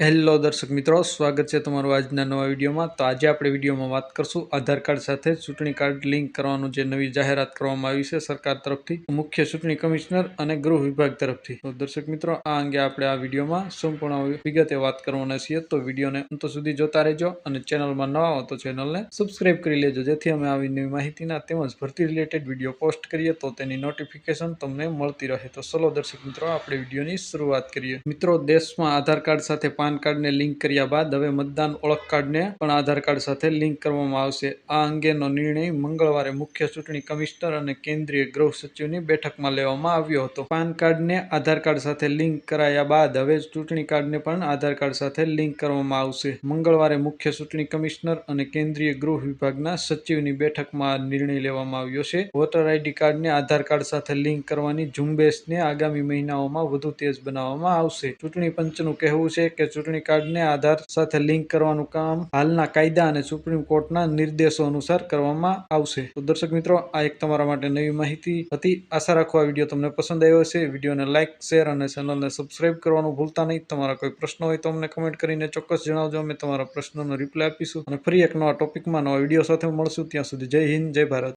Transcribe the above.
Hello દર્શક મિત્રો, સ્વાગત છે તમારું આજના નવા વિડીયોમાં. તો આજે આપણે વિડીયોમાં વાત કરશું આધાર કાર્ડ સાથે ચૂંટણી કાર્ડ લિંક કરવાનું જે નવી જાહેરાત કરવામાં આવી છે સરકાર તરફથી, મુખ્ય ચૂંટણી કમિશનર અને ગૃહ વિભાગ તરફથી. તો દર્શક મિત્રો, આ અંગે આપણે આ વિડીયોમાં સંપૂર્ણ વિગતે વાત કરવાના છીએ. તો વિડીયોને અંત સુધી જોતા રહેજો અને ચેનલમાં નવા હો તો ચેનલને સબસ્ક્રાઈબ કરી લેજો, જેથી અમે આવી નવી માહિતીના તેમજ ભરતી રિલેટેડ વીડિયો પોસ્ટ કરીએ તો તેની નોટિફિકેશન તમને મળતી રહે. તો ચલો દર્શક મિત્રો, આપણે વિડીયોની શરૂઆત કરીએ. મિત્રો, દેશમાં આધાર કાર્ડ સાથે પાન કાર્ડને લિંક કર્યા બાદ હવે મતદાન ઓળખ કાર્ડને પણ આધાર કાર્ડ સાથે લિંક કરવામાં આવશે. આ અંગેનો નિર્ણય મંગળવારે મુખ્ય ચૂંટણી કમિશનર અને કેન્દ્રીય ગૃહ સચિવની બેઠકમાં લેવામાં આવ્યો હતો. પાન કાર્ડને આધાર કાર્ડ સાથે લિંક કરાયા બાદ હવે ચૂંટણી કાર્ડને પણ આધાર કાર્ડ સાથે લિંક કરવામાં આવશે. મંગળવારે મુખ્ય ચૂંટણી કમિશનર અને કેન્દ્રીય ગૃહ વિભાગના સચિવની બેઠકમાં નિર્ણય લેવામાં આવ્યો છે. વોટર આઈડી કાર્ડને આધાર કાર્ડ સાથે લિંક કરવાની ઝુંબેશને આગામી મહિનાઓમાં વધુ તેજ બનાવવામાં આવશે. ચૂંટણી પંચનું કહેવું છે કે ચૂંટણી કાર્ડને આધાર સાથે લિંક કરવાનું કામ હાલના કાયદા અને સુપ્રીમ કોર્ટના નિર્દેશો અનુસાર કરવામાં આવશે. તો દર્શક મિત્રો, આ એક તમારા માટે નવી માહિતી હતી. આશા રાખો આ વીડિયો તમને પસંદ આવ્યો હશે. વિડીયોને લાઇક, શેર અને ચેનલને સબસ્ક્રાઇબ કરવાનું ભૂલતા નહીં. તમારા કોઈ પ્રશ્ન હોય તો અમને કમેન્ટ કરીને ચોક્કસ જણાવજો. અમે તમારા પ્રશ્નોનો રિપ્લાય આપીશું. અને ફરી એક નવા ટોપિકમાં નવા વીડિયો સાથે મળશું. ત્યાં સુધી જય હિન્દ, જય ભારત.